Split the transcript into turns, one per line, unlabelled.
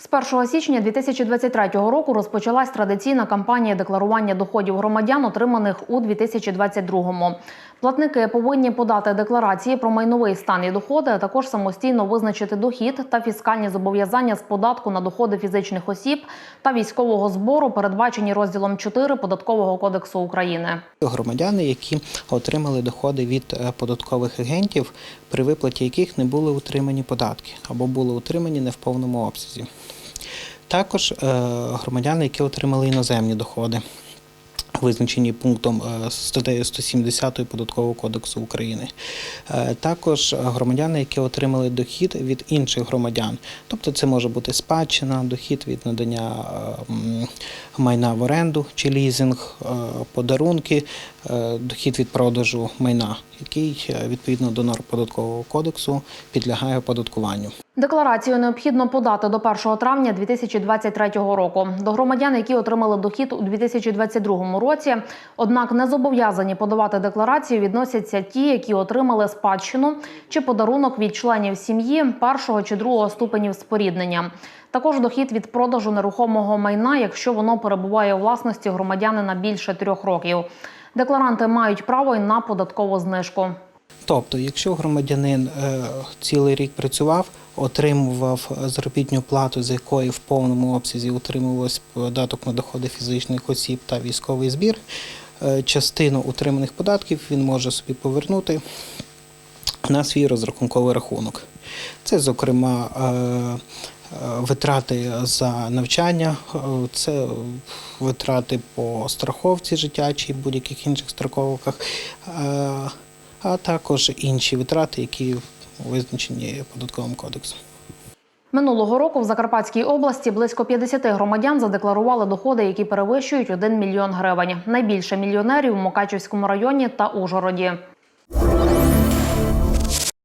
З 1 січня 2023 року розпочалась традиційна кампанія декларування доходів громадян, отриманих у 2022-му. Платники повинні подати декларації про майновий стан і доходи, а також самостійно визначити дохід та фіскальні зобов'язання з податку на доходи фізичних осіб та військового збору, передбачені розділом 4 податкового кодексу України.
Громадяни, які отримали доходи від е, податкових агентів, при виплаті яких не були утримані податки або були утримані не в повному обсязі. Також е, громадяни, які отримали іноземні доходи, визначені пунктом е, статтею 170 Податкового кодексу України. Е, Також громадяни, які отримали дохід від інших громадян, тобто це може бути спадщина, дохід від надання е, майна в оренду чи лізинг, е, подарунки, дохід від продажу майна, який відповідно до норм податкового кодексу підлягає оподаткуванню.
Декларацію необхідно подати до 1 травня 2023 року. До громадян, які отримали дохід у 2022 році, однак не зобов'язані подавати декларацію, відносяться ті, які отримали спадщину чи подарунок від членів сім'ї першого чи другого ступенів споріднення. Також дохід від продажу нерухомого майна, якщо воно перебуває у власності громадянина більше трьох років. Декларанти мають право й на податкову знижку.
Тобто, якщо громадянин е, цілий рік працював, отримував заробітну плату, з якої в повному обсязі утримувався податок на доходи фізичних осіб та військовий збір, е, частину утриманих податків він може собі повернути на свій розрахунковий рахунок. Це, зокрема, е, витрати за навчання, це витрати по страховці життя чи будь-яких інших страховках, а також інші витрати, які визначені податковим кодексом.
Минулого року в Закарпатській області близько 50 громадян задекларували доходи, які перевищують 1 мільйон гривень. Найбільше мільйонерів у Мукачівському районі та Ужгороді.